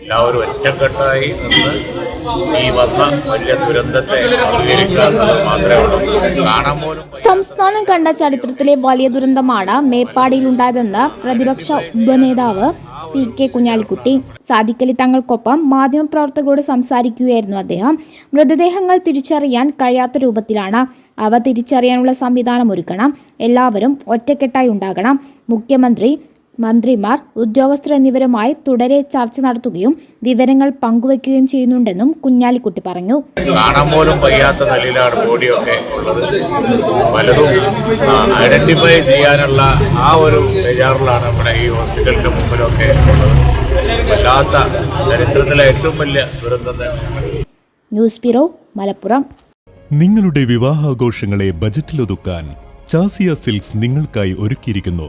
എല്ലാവരും ഒറ്റക്കെട്ടായി നിന്ന് സംസ്ഥാനം കണ്ട ചരിത്രത്തിലെ വലിയ ദുരന്തമാണ് മേപ്പാടിയിൽ ഉണ്ടായതെന്ന് പ്രതിപക്ഷ ഉപനേതാവ് പി കെ കുഞ്ഞാലിക്കുട്ടി. സാദിക്കലി തങ്ങൾക്കൊപ്പം മാധ്യമപ്രവർത്തകരോട് സംസാരിക്കുകയായിരുന്നു അദ്ദേഹം. മൃതദേഹങ്ങൾ തിരിച്ചറിയാൻ കഴിയാത്ത രൂപത്തിലാണ്. അവ തിരിച്ചറിയാനുള്ള സംവിധാനം ഒരുക്കണം. എല്ലാവരും ഒറ്റക്കെട്ടായി ഉണ്ടാകണം. മുഖ്യമന്ത്രി മന്ത്രിമാർ ഉദ്യോഗസ്ഥർ എന്നിവരുമായി തുടരെ ചർച്ച നടത്തുകയും വിവരങ്ങൾ പങ്കുവയ്ക്കുകയും ചെയ്യുന്നുണ്ടെന്നും കുഞ്ഞാലിക്കുട്ടി പറഞ്ഞു. കാണാൻ പോലും വയ്യാത്ത നിലയിലാണ് ബോഡിയൊക്കെ ഉള്ളത്. പലതും ഐഡന്റിഫൈ ചെയ്യാനുള്ള ആ ഒരു ബേജാറിലാണ് നമ്മുടെ ഈ ഹോസ്പിറ്റലിന്റെ മുമ്പിലൊക്കെ ഉള്ളത്. വല്ലാത്ത ചരിത്രത്തിലെ ഏറ്റവും വലിയ ദുരന്തം ന്യൂസ് ബ്യൂറോ മലപ്പുറം. നിങ്ങളുടെ വിവാഹാഘോഷങ്ങളെ ബജറ്റിലൊതുക്കാൻ ചാസിയ സിൽക്സ് നിങ്ങൾക്കായി ഒരുക്കിയിരിക്കുന്നു.